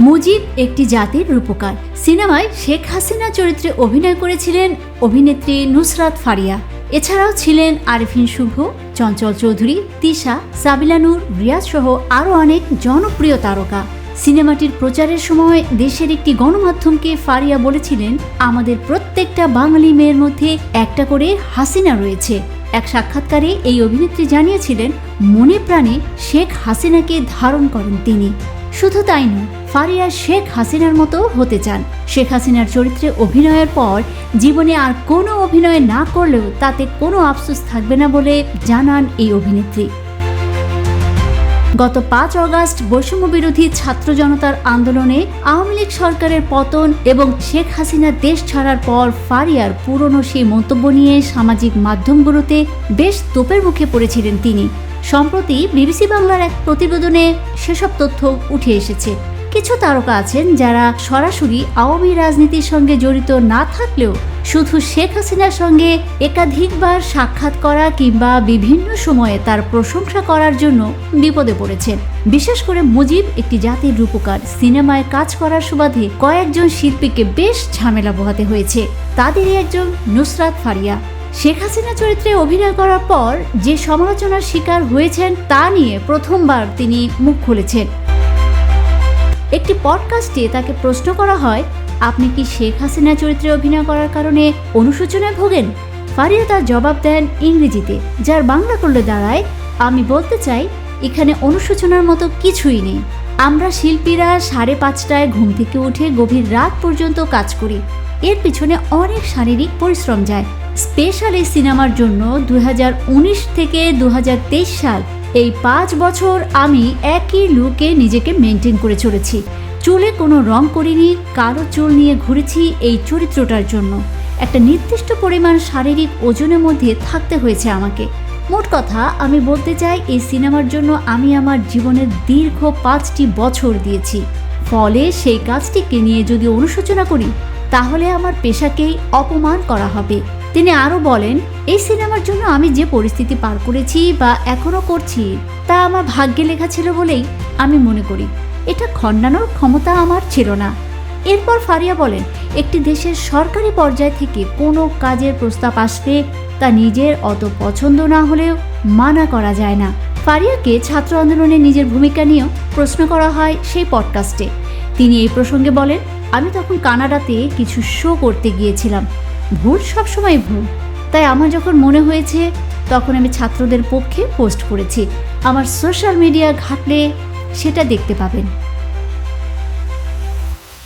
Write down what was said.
মুজিব একটি জাতির রূপকার। সিনেমায় শেখ হাসিনা চরিত্রে অভিনয় করেছিলেন অভিনেত্রী নুসরাত ফারিয়া। এছাড়াও ছিলেন আরিফিন শুভ, চঞ্চল চৌধুরী, তিশা সাবিলানুর রিয়াজ সহ আরও অনেক জনপ্রিয় তারকা। সিনেমাটির প্রচারের সময় দেশের একটি গণমাধ্যমকে ফারিয়া বলেছিলেন, আমাদের প্রত্যেকটা বাঙালি মেয়ের মধ্যে একটা করে হাসিনা রয়েছে। এক সাক্ষাৎকারে এই অভিনেত্রী জানিয়েছিলেন, মনে প্রাণে শেখ হাসিনাকে ধারণ করেন তিনি। শুধু তাই নয় ফারিয়া শেখ হাসিনার মতো হতে চান। শেখ হাসিনার চরিত্রে অভিনয়ের পর জীবনে আর কোনো অভিনয় না করলেও তাতে কোনো আফসোস থাকবে না বলে জানান এই অভিনেত্রী। গত পাঁচ অগাস্ট বৈষম্য বিরোধী ছাত্র জনতার আন্দোলনে আওয়ামী লীগ সরকারের পতন এবং শেখ হাসিনা দেশ ছাড়ার পর ফারিয়ার পুরনো সেই মন্তব্য নিয়ে সামাজিক মাধ্যমগুলোতে বেশ তোপের মুখে পড়েছিলেন তিনি। সম্প্রতি বিবিসি বাংলার এক প্রতিবেদনে সেসব তথ্য উঠে এসেছে। কিছু তারকা আছেন যারা সরাসরি আওয়ামী রাজনীতির সঙ্গে জড়িত না থাকলেও শুধু শেখ হাসিনার সঙ্গে একাধিকবার সাক্ষাৎ করা কিংবা বিভিন্ন সময়ে তার প্রশংসা করার জন্য বিপদে পড়েছেন। বিশেষ করে মুজিব একটি জাতির রূপকার। সিনেমায় কাজ করার সুবাদে কয়েকজন শিল্পীকে বেশ ঝামেলা পোহাতে হয়েছে। তাদেরই একজন নুসরাত ফারিয়া। শেখ হাসিনা চরিত্রে অভিনয় করার পর যে সমালোচনার শিকার হয়েছেন তা নিয়ে প্রথমবার তিনি মুখ খুলেছেন। একটি পডকাস্টে তাকে প্রশ্ন করা হয়, আপনি কি শেখ হাসিনা চরিত্রে অভিনয় করার কারণে অনুশোচনায় ভোগেন? ফারিয়া তার জবাব দেন ইংরেজিতে, যার বাংলা করলে দাঁড়ায়, আমি বলতে চাই, এখানে অনুশোচনার মতো কিছুই নেই। আমরা শিল্পীরা সাড়ে পাঁচটায় ঘুম থেকে উঠে গভীর রাত পর্যন্ত কাজ করি। এর পিছনে অনেক শারীরিক পরিশ্রম যায়। স্পেশাল এই সিনেমার জন্য দু হাজার উনিশ থেকে দু হাজার তেইশ সাল এই পাঁচ বছর আমি একই লুকে নিজেকে মেনটেন করে চলেছি। চুলে কোনো রং করিনি, কালো চুল নিয়ে ঘুরেছি এই চরিত্রটার জন্য। একটা নির্দিষ্ট পরিমাণ শারীরিক ওজনের মধ্যে থাকতে হয়েছে আমাকে। মোট কথা, আমি বলতে চাই, এই সিনেমার জন্য আমি আমার জীবনের দীর্ঘ পাঁচটি বছর দিয়েছি। ফলে সেই কাজটিকে নিয়ে যদি অনুশোচনা করি, তাহলে আমার পেশাকেই অপমান করা হবে। তিনি আরও বলেন, এই সিনেমার জন্য আমি যে পরিস্থিতি পার করেছি বা এখনও করছি, তা আমার ভাগ্যে লেখা ছিল বলেই আমি মনে করি। এটা খণ্ডানোর ক্ষমতা আমার ছিল না। এরপর ফারিয়া বলেন, একটি দেশের সরকারি পর্যায় থেকে কোনো কাজের প্রস্তাব আসলে তা নিজের অত পছন্দ না হলেও মানা করা যায় না। ফারিয়াকে ছাত্র আন্দোলনে নিজের ভূমিকা নিয়েও প্রশ্ন করা হয় সেই পডকাস্টে। তিনি এই প্রসঙ্গে বলেন, আমি তখন কানাডাতে কিছু শো করতে গিয়েছিলাম। ভুল সবসময় ভুল তাই আমার যখন মনে হয়েছে, তখন আমি ছাত্রদের পক্ষে পোস্ট করেছি। আমার সোশ্যাল মিডিয়া ঘাটলে সেটা দেখতে পাবেন।